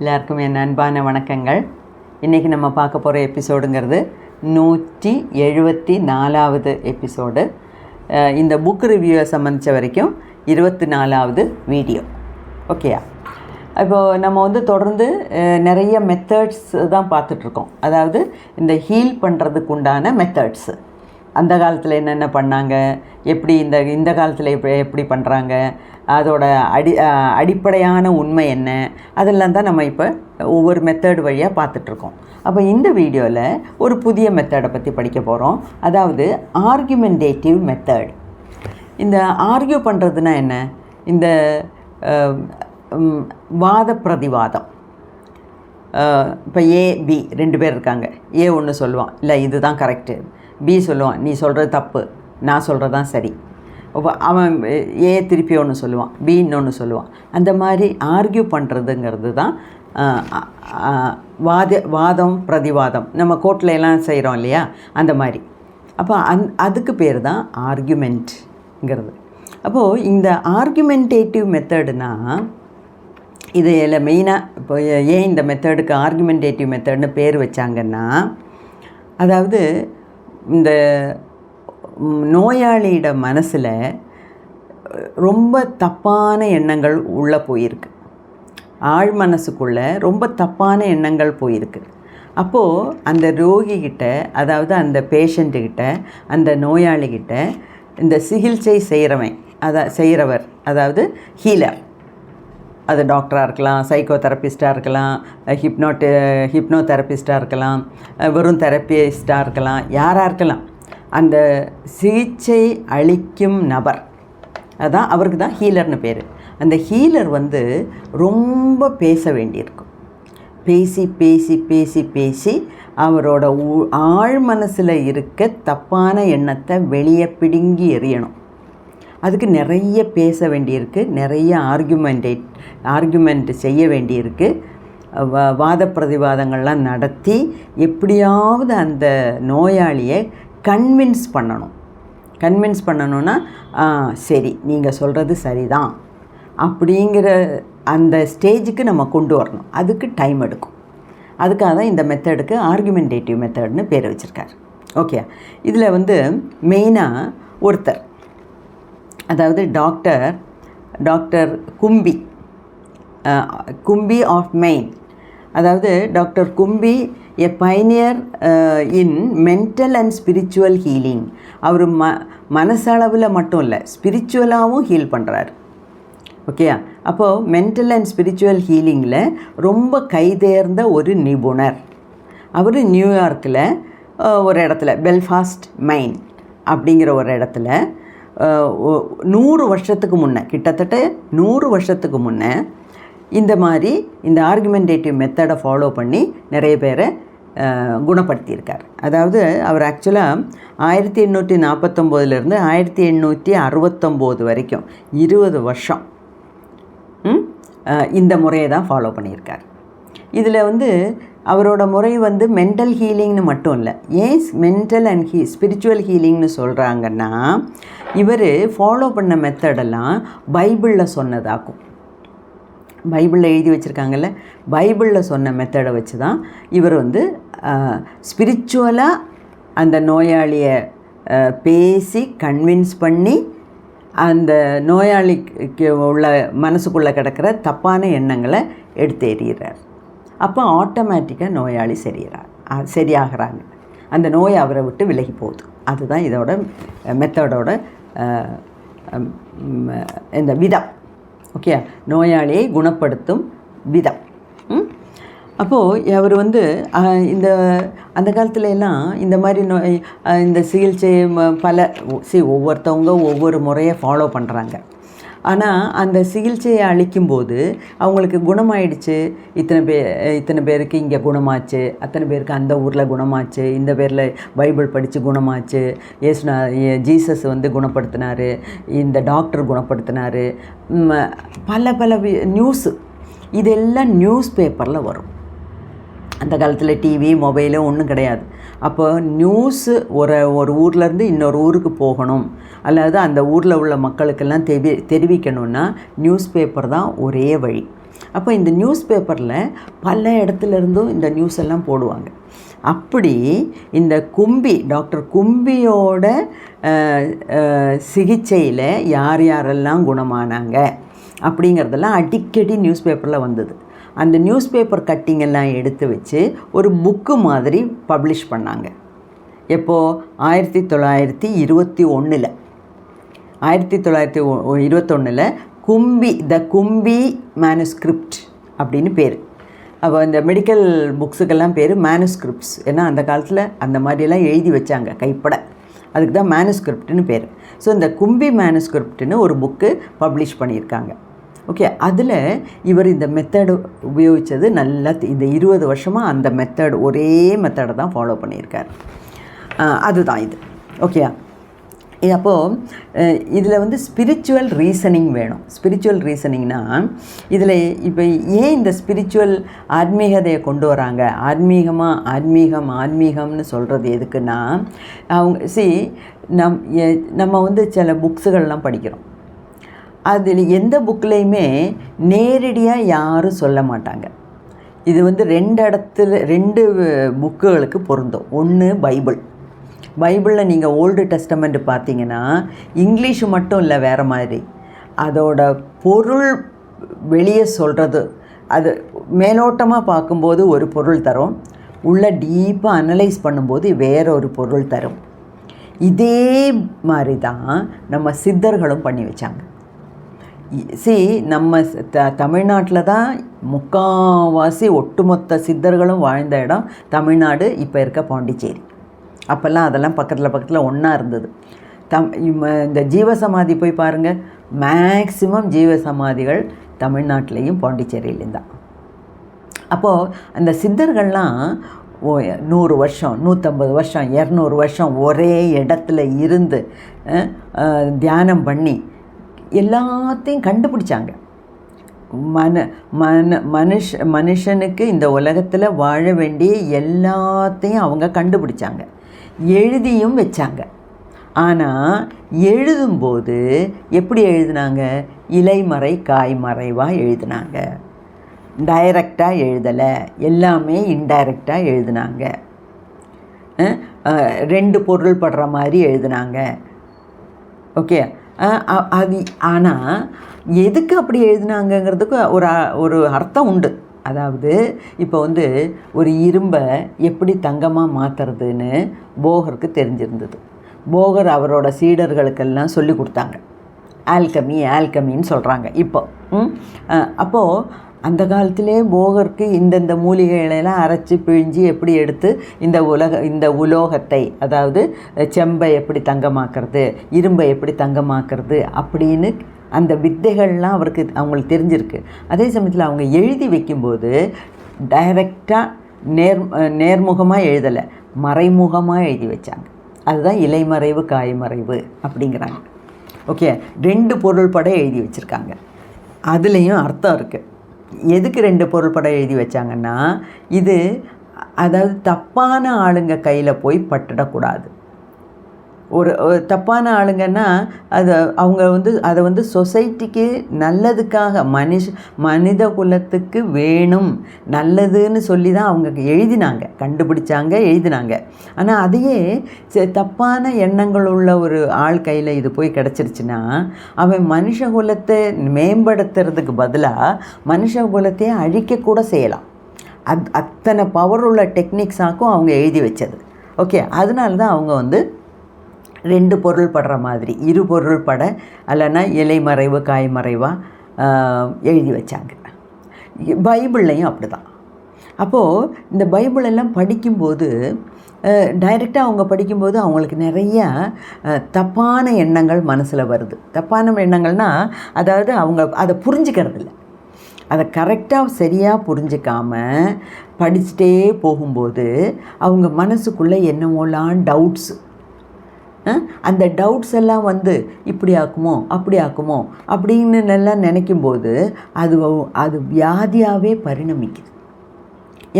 எல்லாருக்கும் என் அன்பான வணக்கங்கள். இன்றைக்கி நம்ம பார்க்க போகிற எபிசோடுங்கிறது நூற்றி எழுபத்தி நாலாவது எபிசோடு. இந்த புக் ரிவ்யூவை சம்மந்தித்த வரைக்கும் இருபத்தி நாலாவது வீடியோ ஓகேயா இப்போது நம்ம வந்து தொடர்ந்து நிறைய மெத்தட்ஸ் தான் பார்த்துட்ருக்கோம் அதாவது இந்த ஹீல் பண்ணுறதுக்கு உண்டான மெத்தட்ஸு அந்த காலத்தில் என்னென்ன பண்ணாங்க? எப்படி இந்த இந்த காலத்தில் எப்படி எப்படி பண்ணுறாங்க அதோட அடி அடிப்படையான உண்மை என்ன? அதெல்லாம் தான் நம்ம இப்போ ஒவ்வொரு மெத்தட் வழியாக பார்த்துட்ருக்கோம். அப்போ இந்த வீடியோவில் ஒரு புதிய மெத்தடை பற்றி படிக்க போகிறோம் அதாவது ஆர்குமெண்டேட்டிவ் மெத்தட் இந்த ஆர்கியூ பண்ணுறதுனா என்ன? இந்த வாத பிரதிவாதம். இப்போ ஏ பி ரெண்டு பேர் இருக்காங்க. ஏ ஒன்று சொல்லுவான். இல்லை இதுதான் கரெக்டு பி சொல்லுவான் நீ சொல்கிறது தப்பு நான் சொல்கிறது தான் சரி அவன் ஏ திருப்பி ஒன்று சொல்லுவான் பி இன்னொன்று சொல்லுவான். அந்த மாதிரி ஆர்கியூ பண்ணுறதுங்கிறது தான் வாத வாதம் பிரதிவாதம். நம்ம கோர்ட்டில் எல்லாம் செய்கிறோம் இல்லையா? அந்த மாதிரி. அப்போ அந் அதுக்கு பேர் தான் ஆர்கியூமெண்ட்ங்கிறது அப்போது இந்த ஆர்கியூமெண்டேட்டிவ் மெத்தடுனா இது இதில் மெயினாக இப்போ ஏன் இந்த மெத்தடுக்கு ஆர்குமெண்டேட்டிவ் மெத்தட்னு பேர் வச்சாங்கன்னா அதாவது இந்த நோயாளியிட மனசில் ரொம்ப தப்பான எண்ணங்கள் உள்ளே போயிருக்கு. ஆழ் மனசுக்குள்ளே ரொம்ப தப்பான எண்ணங்கள் போயிருக்கு. அப்போது அந்த ரோகிக்கிட்ட அதாவது அந்த பேஷண்ட்டுக்கிட்ட அந்த நோயாளிகிட்ட இந்த சிகிச்சை செய்கிறவன் அதை செய்கிறவர் அதாவது ஹீலர் அது டாக்டராக இருக்கலாம் சைக்கோ தெரப்பிஸ்ட்டாக இருக்கலாம் ஹிப்னோட்டு ஹிப்னோ தெரப்பிஸ்ட்டாக இருக்கலாம் வெறும் தெரப்பிஸ்ட்டாக இருக்கலாம் யாராக இருக்கலாம். அந்த சிகிச்சை அளிக்கும் நபர் அதான் அவருக்கு தான் ஹீலர்னு பேர். அந்த ஹீலர் வந்து ரொம்ப பேச வேண்டியிருக்கும். பேசி பேசி பேசி பேசி அவரோட உ- ஆழ் மனசில் இருக்க தப்பான எண்ணத்தை வெளியே பிடுங்கி எறியணும். அதுக்கு நிறைய பேச வேண்டியிருக்கு நிறைய ஆர்குமெண்டேட் ஆர்குமெண்ட் செய்ய வேண்டியிருக்கு. வாத பிரதிவாதங்கள்லாம் நடத்தி எப்படியாவது அந்த நோயாளியை கன்வின்ஸ் பண்ணணும். கன்வின்ஸ் பண்ணணும்னா சரி நீங்கள் சொல்கிறது சரிதான். அப்படிங்கிற அந்த ஸ்டேஜுக்கு நம்ம கொண்டு வரணும். அதுக்கு டைம் எடுக்கும். அதுக்காக தான் இந்த மெத்தடுக்கு ஆர்குமெண்டேட்டிவ் மெத்தட்னு பேர் வச்சுருக்காரு. ஓகே இதில் வந்து மெயினாக ஒருத்தர். அதாவது டாக்டர் டாக்டர் கும்பி கும்பி ஆஃப் மெயின். அதாவது doctor Kumbi a pioneer in mental and spiritual healing. அவர் ம மனசளவில் மட்டும் இல்லை ஸ்பிரிச்சுவலாகவும் ஹீல் பண்ணுறாரு ஓகேயா? அப்போது மென்டல் அண்ட் ஸ்பிரிச்சுவல் ஹீலிங்கில் ரொம்ப கைதேர்ந்த ஒரு நிபுணர். அவர் நியூயார்க்கில் ஒரு இடத்துல பெல்ஃபாஸ்ட் மைன் அப்படிங்கிற ஒரு இடத்துல நூறு வருஷத்துக்கு முன்னே கிட்டத்தட்ட நூறு வருஷத்துக்கு முன்னே இந்த மாதிரி இந்த ஆர்குமெண்டேட்டிவ் மெத்தடை ஃபாலோ பண்ணி நிறைய பேரை குணப்படுத்தியிருக்கார். அதாவது அவர் ஆக்சுவலாக ஆயிரத்தி எண்ணூற்றி நாற்பத்தொம்போதுலேருந்து ஆயிரத்தி எண்ணூற்றி அறுபத்தொம்போது வரைக்கும் இருபது வருஷம் ம், இந்த முறையை தான் ஃபாலோ பண்ணியிருக்கார். இதில் வந்து அவரோட முறை வந்து மென்டல் ஹீலிங்னு மட்டும் இல்லை ஏன் மென்டல் அண்ட் ஹீ ஸ்பிரிச்சுவல் ஹீலிங்னு சொல்கிறாங்கன்னா இவர் ஃபாலோ பண்ண மெத்தடெல்லாம் பைபிளில் சொன்னதாக்கும். பைபிளில் எழுதி வச்சுருக்காங்கல்ல? பைபிளில் சொன்ன மெத்தடை வச்சு தான் இவர் வந்து ஸ்பிரிச்சுவலாக அந்த நோயாளியை பேசி கன்வின்ஸ் பண்ணி அந்த நோயாளிக்கு உள்ள மனசுக்குள்ளே கிடக்கிற தப்பான எண்ணங்களை எடுத்து எறிகிறார் அப்போ ஆட்டோமேட்டிக்காக நோயாளி சரிகிறார் சரியாகிறாங்க. அந்த நோய் அவரை விட்டு விலகி போகுது. அதுதான் இதோட மெத்தடோட இந்த விதம். ஓகே நோயாளியை குணப்படுத்தும் விதம். ம்? அப்போது அவர் வந்து இந்த அந்த காலத்துல எல்லாம் இந்த மாதிரி நோய் இந்த சிகிச்சை ம- பல சி ஒவ்வொருத்தவங்க ஒவ்வொரு முறையை ஃபாலோ பண்ணுறாங்க ஆனால் அந்த சிகிச்சையை அளிக்கும்போது அவங்களுக்கு குணமாயிடுச்சு. இத்தனை பே இத்தனை பேருக்கு இங்கே குணமாச்சு. அத்தனை பேருக்கு அந்த ஊரில் குணமாச்சு. இந்த பேரில் பைபிள் படித்து குணமாச்சு. ஏசுனா ஜீசஸ் வந்து குணப்படுத்தினாரு. இந்த டாக்டர் குணப்படுத்தினாரு. பல பல நியூஸு. இதெல்லாம் நியூஸ் பேப்பரில் வரும். அந்த காலத்தில் டிவி மொபைலும் ஒன்றும் கிடையாது. அப்போ நியூஸு ஒரு ஒரு ஊர்லேருந்து இன்னொரு ஊருக்கு போகணும். அல்லது அந்த ஊரில் உள்ள மக்களுக்கெல்லாம் தெரி தெரிவிக்கணும்னா நியூஸ் பேப்பர் தான் ஒரே வழி. அப்போ இந்த நியூஸ் பேப்பரில் பல இடத்துல இருந்தும் இந்த நியூஸ் எல்லாம் போடுவாங்க. அப்படி இந்த கும்பி டாக்டர் கும்பியோட சிகிச்சையில் யார் யாரெல்லாம் குணமானாங்க அப்படிங்கிறதெல்லாம் அடிக்கடி நியூஸ் பேப்பரில் வந்தது. அந்த நியூஸ் பேப்பர் கட்டிங்கெல்லாம் எடுத்து வச்சு ஒரு புக்கு மாதிரி பப்ளிஷ் பண்ணாங்க. எப்போது ஆயிரத்தி தொள்ளாயிரத்தி இருபத்தி ஒன்றில் ஆயிரத்தி தொள்ளாயிரத்தி இருபத்தொன்னில் கும்பி த கும்பி மேனுஸ்கிரிப்ட் அப்படின்னு பேர். அப்போ இந்த மெடிக்கல் புக்ஸுக்கெல்லாம் பேர் மேனுஸ்கிரிப்ட்ஸ் ஏன்னா அந்த காலத்தில் அந்த மாதிரியெல்லாம் எழுதி வச்சாங்க கைப்பட. அதுக்கு தான் மேனுஸ்கிரிப்ட்னு பேர். ஸோ இந்த கும்பி மேனுஸ்கிரிப்ட்னு ஒரு புக்கு பப்ளிஷ் பண்ணியிருக்காங்க. ஓகே அதில் இவர் இந்த மெத்தடு உபயோகித்தது நல்லா இந்த இருபது வருஷமாக அந்த மெத்தட் ஒரே மெத்தடை தான் ஃபாலோ பண்ணியிருக்கார். அதுதான் இது. ஓகே அப்போது இதில் வந்து ஸ்பிரிச்சுவல் ரீசனிங் வேணும். ஸ்பிரிச்சுவல் ரீசனிங்னா இதில் இப்போ ஏன் இந்த ஸ்பிரிச்சுவல் ஆன்மீகதையை கொண்டு வராங்க? ஆன்மீகமாக ஆன்மீகம் ஆன்மீகம்னு சொல்கிறது எதுக்குன்னா அவங்க சி நம் நம்ம வந்து சில புக்ஸுகள்லாம் படிக்கிறோம். அதில் எந்த புக்லேயுமே நேரடியாக யாரும் சொல்ல மாட்டாங்க. இது வந்து ரெண்டு இடத்துல ரெண்டு புக்குகளுக்கு பொருந்தும். ஒன்று பைபிள். பைபிளில் நீங்கள் ஓல்டு டெஸ்டமெண்ட் பார்த்தீங்கன்னா இங்கிலீஷ் மட்டும் இல்லை வேறு மாதிரி. அதோட பொருள் வெளியே சொல்கிறது அது மேலோட்டமாக பார்க்கும்போது ஒரு பொருள் தரும். உள்ளே டீப்பாக அனலைஸ் பண்ணும்போது வேற ஒரு பொருள் தரும். இதே மாதிரி தான் நம்ம சித்தர்களும் பண்ணி வச்சாங்க. சி நம்ம த தமிழ்நாட்டில் தான் முக்கால்வாசி ஒட்டுமொத்த சித்தர்களும் வாழ்ந்த இடம் தமிழ்நாடு இப்போ இருக்க பாண்டிச்சேரி. அப்போல்லாம் அதெல்லாம் பக்கத்தில் பக்கத்தில் ஒன்றா இருந்தது. தம் இந்த ஜீவசமாதி போய் பாருங்கள் மேக்சிமம் ஜீவசமாதிகள் தமிழ்நாட்டிலையும் பாண்டிச்சேரியிலையும் தான். அப்போது அந்த சித்தர்கள்லாம் ஓ நூறு வருஷம் நூற்றம்பது வருஷம் இரநூறு வருஷம் ஒரே இடத்துல இருந்து தியானம் பண்ணி எல்லாத்தையும் கண்டுபிடிச்சாங்க. மன மன மனுஷ மனுஷனுக்கு இந்த உலகத்தில் வாழ வேண்டிய எல்லாத்தையும் அவங்க கண்டுபிடிச்சாங்க. எழுதியும் வச்சாங்க. ஆனால் எழுதும்போது எப்படி எழுதினாங்க? இலைமறை காய்மறைவாக எழுதினாங்க. டைரக்டாக எழுதலை. எல்லாமே இன்டைரக்டாக எழுதினாங்க. ரெண்டு பொருள் படுற மாதிரி எழுதினாங்க. ஓகே? அது ஆனால் எதுக்கு அப்படி எழுதினாங்கங்கிறதுக்கு ஒரு ஒரு அர்த்தம் உண்டு. அதாவது இப்போ வந்து ஒரு இரும்பை எப்படி தங்கமாக மாற்றுறதுன்னு போகருக்கு தெரிஞ்சிருந்தது. போகர் அவரோட சீடர்களுக்கெல்லாம் சொல்லி கொடுத்தாங்க. ஆல்கமி ஆல்கமின்னு சொல்கிறாங்க இப்போ. அப்போது அந்த காலத்திலே போகருக்கு இந்தந்த மூலிகைகளெல்லாம் அரைச்சி பிழிஞ்சு எப்படி எடுத்து இந்த உலக இந்த உலோகத்தை அதாவது செம்பை எப்படி தங்கமாக்குறது இரும்பை எப்படி தங்கமாக்குறது அப்படின்னு அந்த வித்தைகள்லாம் அவருக்கு அவங்களுக்கு தெரிஞ்சிருக்கு. அதே சமயத்தில் அவங்க எழுதி வைக்கும்போது டைரெக்டாக நேர் நேர்முகமாக எழுதலை மறைமுகமாக எழுதி வச்சாங்க. அதுதான் இலைமறைவு காய்மறைவு அப்படிங்கிறாங்க. ஓகே ரெண்டு பொருள் படம் எழுதி வச்சுருக்காங்க. அதுலேயும் அர்த்தம் இருக்குது எதுக்கு ரெண்டு பொருள் படம் எழுதி வச்சாங்கன்னா இது அதாவது தப்பான ஆளுங்க கையில் போய் பட்டுடக்கூடாது. ஒரு தப்பான ஆளுங்கன்னா அதை அவங்க வந்து அதை வந்து சொசைட்டிக்கு நல்லதுக்காக மனுஷ மனித குலத்துக்கு வேணும் நல்லதுன்னு சொல்லி தான் அவங்க எழுதினாங்க கண்டுபிடிச்சாங்க எழுதினாங்க. ஆனால் அதையே தப்பான எண்ணங்கள் உள்ள ஒரு ஆள் கையில் இது போய் கிடச்சிருச்சுன்னா அவன் மனுஷ குலத்தை மேம்படுத்துறதுக்கு பதிலாக மனுஷ குலத்தையே அழிக்கக்கூட செய்யலாம். அத் அத்தனை பவர் உள்ள டெக்னிக்ஸாக்கும் அவங்க எழுதி வச்சது. ஓகே அதனால தான் அவங்க வந்து ரெண்டு பொருள் படுற மாதிரி. இரு பொருள் பட இல்லைன்னா இலை மறைவு காய் மறைவாக எழுதி வச்சாங்க. பைபிள்லையும் அப்படி தான் அப்போது இந்த பைபிள் எல்லாம் படிக்கும்போது டைரெக்டாக அவங்க படிக்கும்போது அவங்களுக்கு நிறைய தப்பான எண்ணங்கள் மனசில் வருது. தப்பான எண்ணங்கள்னால் அதாவது அவங்க அதை புரிஞ்சுக்கிறது இல்லை அதை கரெக்டாக சரியாக புரிஞ்சிக்காமல் படிச்சுட்டே போகும்போது அவங்க மனசுக்குள்ளே என்னமோலாம் டவுட்ஸு அந்த டவுட்ஸ் எல்லாம் வந்து இப்படி ஆக்குமோ அப்படி ஆக்குமோ அப்படின்னு எல்லாம் நினைக்கும்போது அது அது வியாதியாகவே பரிணமிக்குது.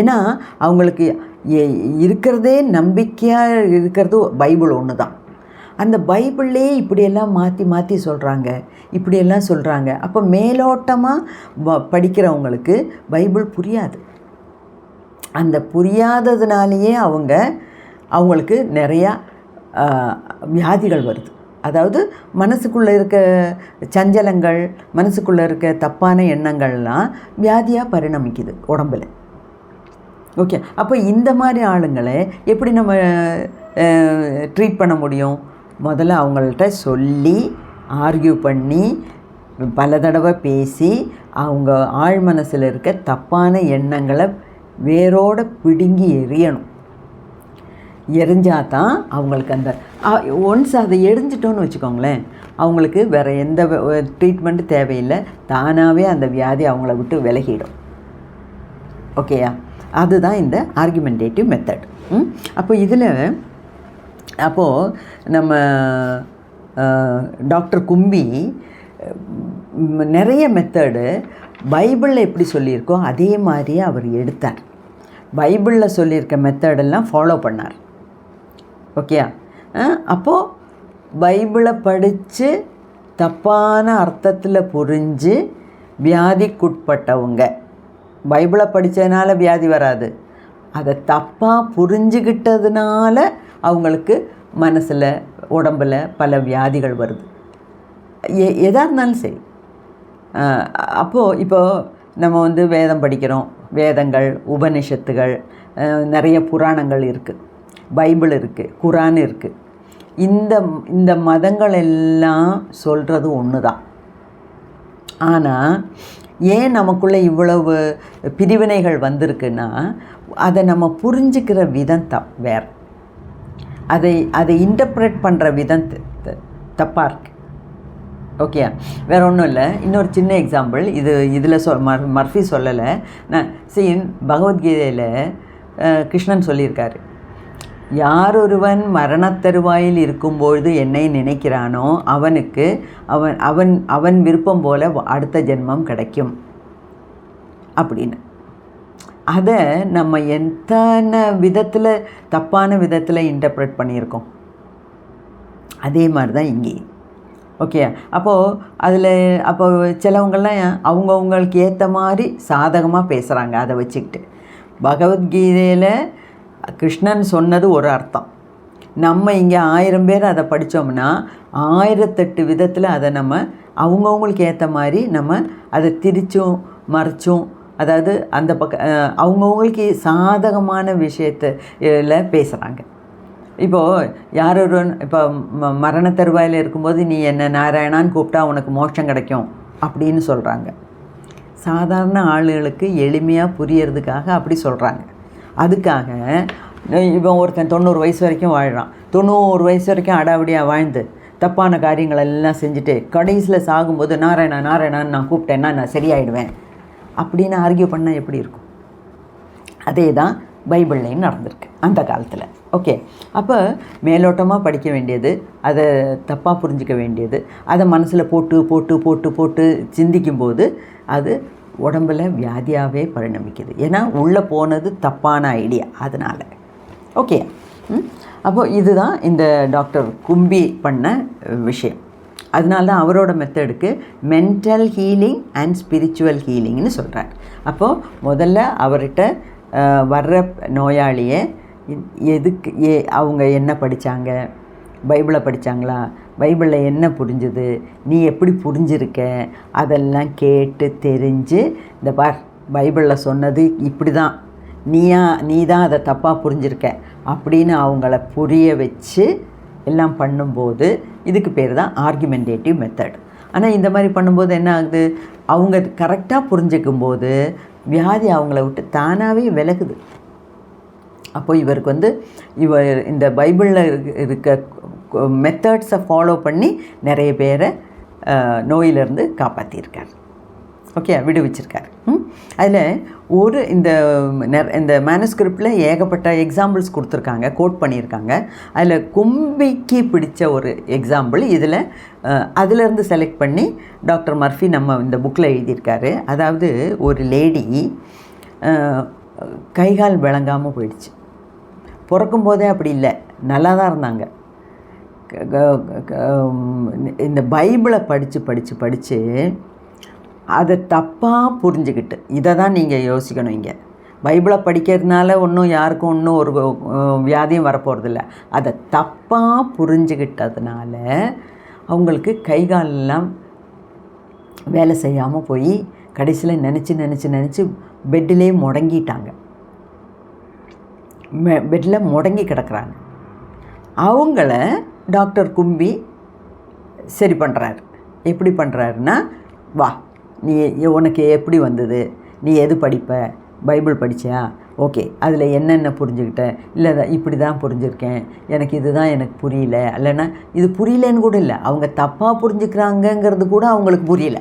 ஏன்னா அவங்களுக்கு இருக்கிறதே நம்பிக்கையாக இருக்கிறது பைபிள் ஒன்று தான் அந்த பைபிளே இப்படியெல்லாம் மாற்றி மாற்றி சொல்கிறாங்க இப்படியெல்லாம் சொல்கிறாங்க அப்போ மேலோட்டமாக படிக்கிறவங்களுக்கு பைபிள் புரியாது. அந்த புரியாததுனாலேயே அவங்க அவங்களுக்கு நிறையா வியாதிகள் வருது. அதாவது மனசுக்குள்ளே இருக்க சஞ்சலங்கள் மனசுக்குள்ளே இருக்க தப்பான எண்ணங்கள்லாம் வியாதியாக பரிணமிக்குது உடம்பில். ஓகே அப்போ இந்த மாதிரி ஆளுங்களை எப்படி நம்ம ட்ரீட் பண்ண முடியும்? முதல்ல அவங்கள்ட்ட சொல்லி ஆர்கியூ பண்ணி பல தடவை பேசி அவங்க ஆழ் மனசில் இருக்க தப்பான எண்ணங்களை வேரோடு பிடுங்கி எறியணும். எரிஞ்சால் தான் அவங்களுக்கு அந்த ஒன்ஸ் அதை எரிஞ்சிட்டோன்னு வச்சுக்கோங்களேன் அவங்களுக்கு வேறு எந்த ட்ரீட்மெண்ட்டு தேவையில்லை தானாகவே அந்த வியாதி அவங்கள விட்டு விலகிடும். ஓகேயா அதுதான் இந்த ஆர்குமெண்டேட்டிவ் மெத்தட் அப்போ இதில் அப்போது நம்ம டாக்டர் கும்பி நிறைய மெத்தடு பைபிளில் எப்படி சொல்லியிருக்கோ அதே மாதிரியே அவர் எடுத்தார். பைபிளில் சொல்லியிருக்க மெத்தடெல்லாம் ஃபாலோ பண்ணார். ஓகேயா அப்போது பைபிளை படித்து தப்பான அர்த்தத்தில் புரிஞ்சு வியாதிக்குட்பட்டவங்க. பைபிளை படித்ததுனால வியாதி வராது. அதை தப்பாக புரிஞ்சுக்கிட்டதுனால அவங்களுக்கு மனசில் உடம்பில் பல வியாதிகள் வருது. எ எதாக இருந்தாலும் சரி. அப்போது இப்போது நம்ம வந்து வேதம் படிக்கிறோம். வேதங்கள் உபனிஷத்துகள் நிறைய புராணங்கள் இருக்குது பைபிள் இருக்குது குரான் இருக்குது இந்த இந்த மதங்கள் எல்லாம் சொல்கிறது ஒன்று தான் ஆனால் ஏன் நமக்குள்ளே இவ்வளவு பிரிவினைகள் வந்திருக்குன்னா அதை நம்ம புரிஞ்சுக்கிற விதம் தப் வேற. அதை அதை இன்டர்பிரேட் பண்ணுற விதம் தப்பாக இருக்குது ஓகே வேற ஒன்றும் இல்லை. இன்னொரு சின்ன எக்ஸாம்பிள் இது இதில் சொல் மர் மர்ஃபி சொல்லலை. நான் சீன் பகவத்கீதையில் கிருஷ்ணன் சொல்லியிருக்காரு. யார் ஒருவன் மரணத்தருவாயில் இருக்கும்பொழுது என்னை நினைக்கிறானோ அவனுக்கு அவன் அவன் அவன் விருப்பம் போல அடுத்த ஜென்மம் கிடைக்கும். அப்படின்னு. அதை நம்ம எத்தனை விதத்தில் தப்பான விதத்தில் இன்டர்ப்ரெட் பண்ணியிருக்கோம்? அதே மாதிரி தான் இங்கேயும் ஓகே அப்போது அதில் அப்போ சிலவங்கள்லாம் அவங்கவுங்களுக்கு ஏற்ற மாதிரி சாதகமாக பேசுகிறாங்க அதை வச்சுக்கிட்டு. பகவத்கீதையில் கிருஷ்ணன் சொன்னது ஒரு அர்த்தம். நம்ம இங்கே ஆயிரம் பேர் அதை படித்தோம்னா ஆயிரத்தெட்டு விதத்தில் அதை நம்ம அவங்கவுங்களுக்கு ஏற்ற மாதிரி நம்ம அதை திரிச்சும் மறைச்சும். அதாவது அந்த பக்க அவங்கவுங்களுக்கு சாதகமான விஷயத்தில் பேசுகிறாங்க இப்போது யார் ஒருவன் இப்போ ம மரண தருவாயில் இருக்கும்போது நீ என்ன நாராயணான்னு கூப்பிட்டா உனக்கு மோட்சம் கிடைக்கும் அப்படின்னு சொல்கிறாங்க சாதாரண ஆளுகளுக்கு எளிமையாக புரியறதுக்காக அப்படி சொல்கிறாங்க அதுக்காக இவன் ஒருத்தன் தொண்ணூறு வயசு வரைக்கும் வாழ்கிறான் தொண்ணூறு வயசு வரைக்கும் அடாவடியாக வாழ்ந்து தப்பான காரியங்கள் எல்லாம் செஞ்சுட்டு கடைசியில் சாகும்போது நாராயணா நாராயணான்னு நான் கூப்பிட்டேன்னா நான் சரியாயிடுவேன். அப்படின்னு ஆர்கியூ பண்ணால் எப்படி இருக்கும்? அதே தான் பைபிள்லையும் நடந்திருக்கு அந்த காலத்தில். ஓகே அப்போ மேலோட்டமாக படிக்க வேண்டியது அதை தப்பாக புரிஞ்சிக்க வேண்டியது அதை மனசில் போட்டு போட்டு போட்டு போட்டு சிந்திக்கும்போது அது உடம்புல வியாதியாகவே பரிணமிக்குது. ஏன்னா உள்ளே போனது தப்பான ஐடியா அதனால். ஓகே அப்போது இதுதான் இந்த டாக்டர் கும்பி பண்ண விஷயம். அதனால தான் அவரோட மெத்தடுக்கு மென்டல் ஹீலிங் அண்ட் ஸ்பிரிச்சுவல் ஹீலிங்னு சொல்கிறார் அப்போது முதல்ல அவர்கிட்ட வர்ற நோயாளியை எதுக்கு ஏ அவங்க என்ன படித்தாங்க பைபிளை படித்தாங்களா பைபிளில் என்ன புரிஞ்சுது? நீ எப்படி புரிஞ்சிருக்க? அதெல்லாம் கேட்டு தெரிஞ்சு இந்த பார் பைபிளில் சொன்னது இப்படி தான் நீயா நீ தான் அதை தப்பாக புரிஞ்சிருக்க. அப்படின்னு அவங்கள புரிய வச்சு எல்லாம் பண்ணும்போது இதுக்கு பேர் தான் ஆர்குமெண்டேட்டிவ் மெத்தட் ஆனால் இந்த மாதிரி பண்ணும்போது என்ன ஆகுது? அவங்க கரெக்டாக புரிஞ்சுக்கும் போது வியாதி அவங்கள விட்டு தானாகவே விலகுது. அப்போ இவருக்கு வந்து இவர் இந்த பைபிளில் இருக்க மெத்தட்ஸை ஃபாலோ பண்ணி நிறைய பேரை நோயிலிருந்து காப்பாற்றியிருக்கார் ஓகே விடுவிச்சிருக்காரு. அதில் ஒரு இந்த இந்த மேனஸ்கிரிப்டில் ஏகப்பட்ட எக்ஸாம்பிள்ஸ் கொடுத்துருக்காங்க கோட் பண்ணியிருக்காங்க. அதில் கும்பிக்கு பிடிச்ச ஒரு எக்ஸாம்பிள் இதில் அதிலேருந்து செலக்ட் பண்ணி டாக்டர் மர்ஃபி நம்ம இந்த புக்கில் எழுதியிருக்காரு. அதாவது ஒரு லேடி கைகால் விளங்காமல் போயிடுச்சு. பிறக்கும் போதே அப்படி இல்லை. நல்லா தான் இருந்தாங்க. இந்த பைபிளை படித்து படித்து படித்து அதை தப்பாக புரிஞ்சுக்கிட்டு இதை தான் நீங்கள் யோசிக்கணும் இங்கே. பைபிளை படிக்கிறதுனால ஒன்றும் யாருக்கும் ஒன்றும் ஒரு வியாதியும் வரப்போகிறதில்ல அதை தப்பாக புரிஞ்சுக்கிட்டதுனால அவங்களுக்கு கை காலெல்லாம் வேலை செய்யாமல் போய் கடைசியில் நினச்சி நினச்சி நினச்சி பெட்டிலே முடங்கிட்டாங்க. பெட்டில் முடங்கி கிடக்குறாங்க. அவங்கள டாக்டர் கும்பி சரி பண்ணுறாரு எப்படி பண்ணுறாருன்னா வா நீ உனக்கு எப்படி வந்தது? நீ எது படிப்ப? பைபிள் படித்தியா ஓகே அதில் என்னென்ன புரிஞ்சுக்கிட்ட? இல்லை இப்படி தான் புரிஞ்சுருக்கேன். எனக்கு இதுதான் எனக்கு புரியல. இல்லைன்னா இது புரியலன்னு கூட இல்லை. அவங்க தப்பாக புரிஞ்சுக்கிறாங்கங்கிறது கூட அவங்களுக்கு புரியல.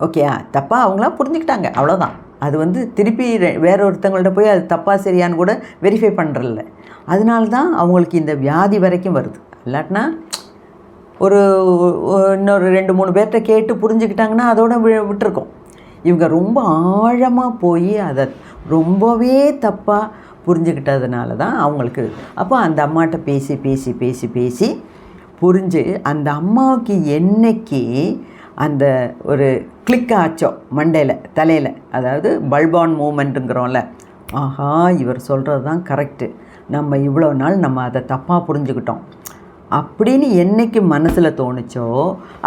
ஓகேயா? தப்பாக அவங்களாம் புரிஞ்சுக்கிட்டாங்க. அவ்வளோதான் அது வந்து திருப்பி வேற ஒருத்தவங்கள்ட்ட போய் அது தப்பாக சரியான்னு கூட வெரிஃபை பண்ணுறதில்ல அதனால தான் அவங்களுக்கு இந்த வியாதி வரைக்கும் வருது. இல்லாட்டினா ஒரு இன்னொரு ரெண்டு மூணு பேர்கிட்ட கேட்டு புரிஞ்சுக்கிட்டாங்கன்னா அதோட வி- விட்டுருக்கோம். இவங்க ரொம்ப ஆழமாக போய் அதை ரொம்பவே தப்பாக புரிஞ்சுக்கிட்டதுனால தான் அவங்களுக்கு அப்போ அந்த அம்மாட்ட பேசி பேசி பேசி பேசி புரிஞ்சு அந்த அம்மாவுக்கு என்னைக்கு அந்த ஒரு கிளிக் ஆச்சோ மண்டையில் தலையில். அதாவது பல்பான் மூமெண்ட்டுங்கிறோம்ல ஆஹா இவர் சொல்கிறது தான் கரெக்டு நம்ம இவ்வளோ நாள் நம்ம அதை தப்பாக புரிஞ்சுக்கிட்டோம். அப்படின்னு என்றைக்கு மனசில் தோணுச்சோ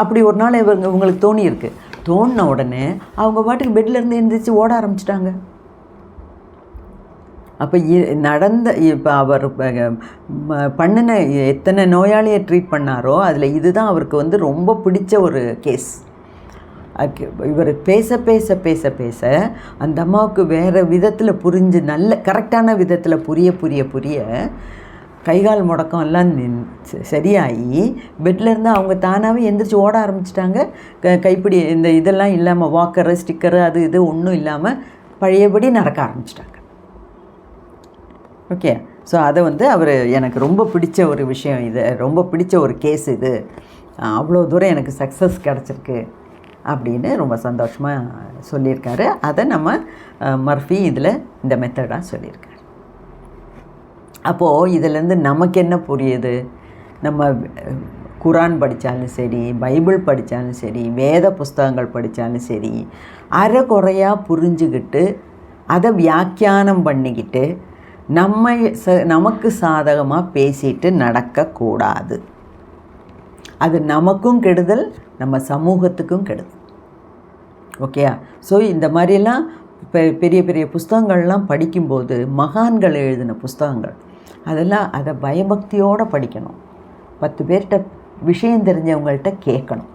அப்படி ஒரு நாள் இவங்க இவங்களுக்கு தோணியிருக்கு. தோணின உடனே அவங்க பாட்டுக்கு பெட்லேருந்து எழுந்திரிச்சு ஓட ஆரம்பிச்சிட்டாங்க. அப்போ நடந்த இப்போ அவர் பண்ணின எத்தனை நோயாளியை ட்ரீட் பண்ணாரோ அதில் இதுதான் அவருக்கு வந்து ரொம்ப பிடிச்ச ஒரு கேஸ் இவர் பேச பேச பேச பேச அந்த அம்மாவுக்கு வேறு விதத்தில் புரிஞ்சு நல்ல கரெக்டான விதத்தில் புரிய புரிய புரிய கைகால் முடக்கம் எல்லாம் நின் சரியாகி பெட்லேருந்து அவங்க தானாகவே எந்திரிச்சு ஓட ஆரம்பிச்சிட்டாங்க. க கைப்பிடி இந்த இதெல்லாம் இல்லாமல் வாக்கரு ஸ்டிக்கரு அது இது ஒன்றும் இல்லாமல் பழையபடி நடக்க ஆரம்பிச்சிட்டாங்க. ஓகே ஸோ அதை வந்து அவர் எனக்கு ரொம்ப பிடிச்ச ஒரு விஷயம் இது ரொம்ப பிடிச்ச ஒரு கேஸ் இது. அவ்வளோ தூரம் எனக்கு சக்ஸஸ் கிடச்சிருக்கு. அப்படின்னு ரொம்ப சந்தோஷமாக சொல்லியிருக்காரு. அதை நம்ம மர்ஃபி இதில் இந்த மெத்தடாக சொல்லியிருக்காரு. அப்போது இதிலேருந்து நமக்கு என்ன புரியுது? நம்ம குரான் படித்தாலும் சரி பைபிள் படித்தாலும் சரி வேத புஸ்தகங்கள் படித்தாலும் சரி அரை குறையாக புரிஞ்சுக்கிட்டு அதை வியாக்கியானம் பண்ணிக்கிட்டு நம்ம ச நமக்கு சாதகமாக பேசிட்டு நடக்கக்கூடாது. அது நமக்கும் கெடுதல் நம்ம சமூகத்துக்கும் கெடுதல். ஓகேயா ஸோ இந்த மாதிரிலாம் பெ பெரிய பெரிய புஸ்தகங்கள்லாம் படிக்கும்போது மகான்கள் எழுதின புஸ்தகங்கள். அதெல்லாம் அதை பயபக்தியோடு படிக்கணும். பத்து பேர்கிட்ட விஷயம் தெரிஞ்சவங்கள்ட்ட கேட்கணும்.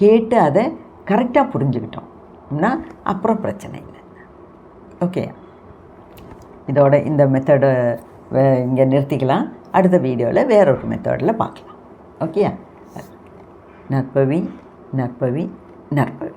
கேட்டு அதை கரெக்டாக புரிஞ்சுக்கிட்டோம்னா அப்புறம் பிரச்சனை இல்லை. ஓகே இதோட இந்த மெத்தடை இங்கே நிறுத்திக்கலாம். அடுத்த வீடியோவில் வேறொரு மெத்தடில் பார்க்கலாம். ஓகேயா நற்பவி நற்பவி நற்பல்